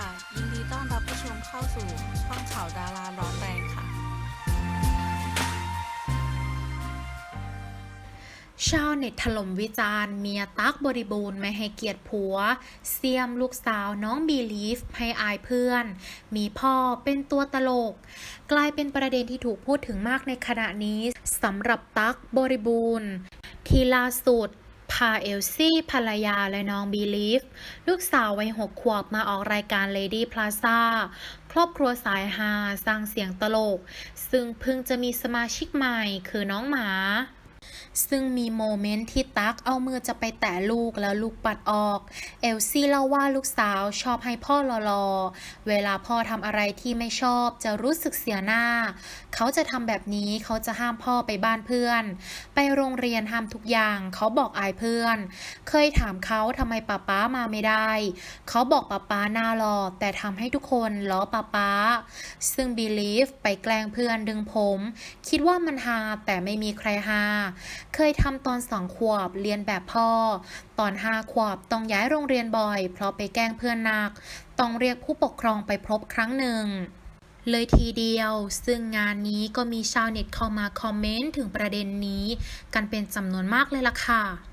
ค่ะ ยินดีต้อนรับผู้ชมเข้าสู่ช่องข่าวดาราร้อนแรงค่ะ ชาวเน็ตถล่มวิจารณ์เมียตักบริบูรณ์ไม่ให้เกียรติผัว เสียมลูกสาวน้องบีลีฟให้อายเพื่อน มีพ่อเป็นตัวตลก กลายเป็นประเด็นที่ถูกพูดถึงมากในขณะนี้สำหรับตักบริบูรณ์ ที่ล่าสุด พาเอลซี่ภรรยาและน้องบีลีฟ ลูกสาววัยหกขวบมาออกรายการ Lady Plaza ครอบครัวสายฮาสร้างเสียงตลก ซึ่งเพิ่งจะมีสมาชิกใหม่คือน้องหมา ซึ่งมีโมเมนต์ที่ตั๊กเอามือจะไปแตะลูกแล้วลูกปัดออก เอลซี่เล่าว่าลูกสาวชอบให้พ่อรอๆ เวลาพ่อทำอะไรที่ไม่ชอบจะรู้สึกเสียหน้า เขาจะทำแบบนี้เขาจะห้ามพ่อไปบ้านเพื่อน ไปโรงเรียนห้ามทุกอย่าง เขาบอกอายเพื่อน เคยถามเขาทำไมป้าป๊ามาไม่ได้ เขาบอกป้าป๊าหน้ารอแต่ทำให้ทุกคนล้อป้าป๊าซึ่งบีลีฟไปแกล้งเพื่อนดึงผม คิดว่ามันฮาแต่ไม่มีใครฮาเคยทำตอนสองขวบเรียนแบบพ่อ ตอนห้าขวบต้องย้ายโรงเรียนบ่อย เพราะไปแกล้งเพื่อนหนัก ต้องเรียกผู้ปกครองไปพบครั้งหนึ่งเลยทีเดียว ซึ่งงานนี้ก็มีชาวเน็ตเข้ามาคอมเมนต์ถึงประเด็นนี้ กันเป็นจำนวนมากเลยล่ะค่ะ